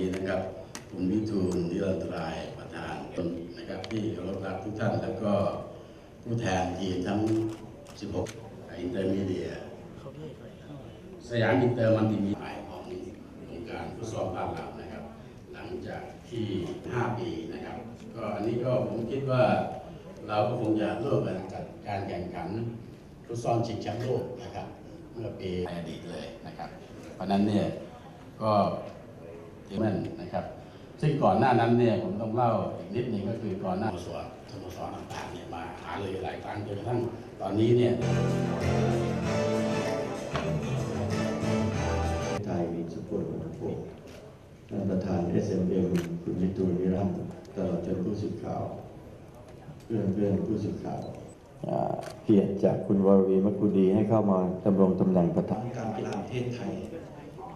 นี้นะครับคุณวิทูลนิรันตรายประธานตนนะครับที่เคารพรักทุกท่าน แล้วก็ผู้แทนทีมทั้ง 16 อินเตอร์มีเดีย สยามอินเตอร์มันติมีหมายขององค์การฟุตซอลบ้านเรานะครับ หลังจากที่ 5 ปีนะครับ ก็อันนี้ก็ผมคิดว่าเราก็คงจะร่วมกันกับการแข่งขันฟุตซอลชิงแชมป์โลกนะครับ เมื่อปีอดีตเลยนะครับ เพราะนั้นเนี่ยก็ ที่นั่นนะครับ ซึ่งก่อนหน้านั้นเนี่ยผมต้องเล่าอีกนิดหนึงก็คือก่อนหน้าสโมสรสโมสรต่างๆเนี่ยมาหาเลยหลายครั้งจนกระทั่งตอนนี้เนี่ยไทยมีสุขภาพกท่านประธาน SMM คุณวิทูลนิรันดร์ตลอดจนผู้สื่อข่าว เพื่อนเพื่อนๆผู้สื่อข่าวอ่าเกียรติจากคุณวรวีมกุดีให้เข้ามาดำรงตำแหน่งประธานการกีฬาแห่งประเทศไทย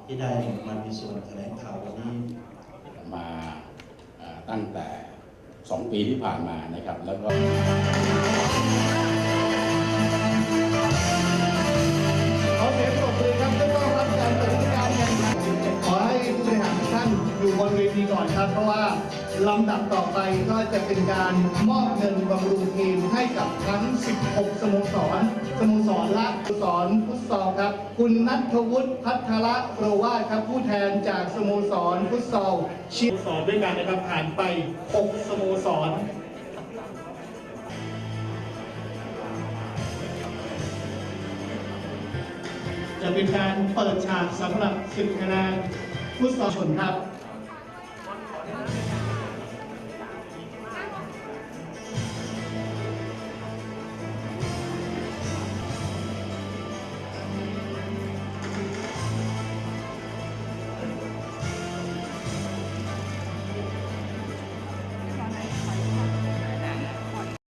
ที่ได้มามีส่วนแถลงข่าววันนี้มาอ่าตั้งแต่ 2 ปีที่ผ่านมานะครับ แล้วก็ขอเสียงปรบมือครับเพื่อต้อนรับการเปิดฤดูกาลแข่งขันขอให้ผู้บริหารทุกท่านอยู่บนเวทีก่อนครับ เพราะว่าลำดับต่อไปก็จะเป็นการมอบเงินบำรุงทีมให้กับทั้ง 16 สโมสร คุณนัทวุฒิพัทระโรวาครับผู้แทนจากสโมสรฟุตซอลชิสโมสรด้วยกันนะครับผ่านไป 6 สโมสรจะเป็นการเปิดฉากสำหรับศึกคะแนนฟุตซอลชนครับ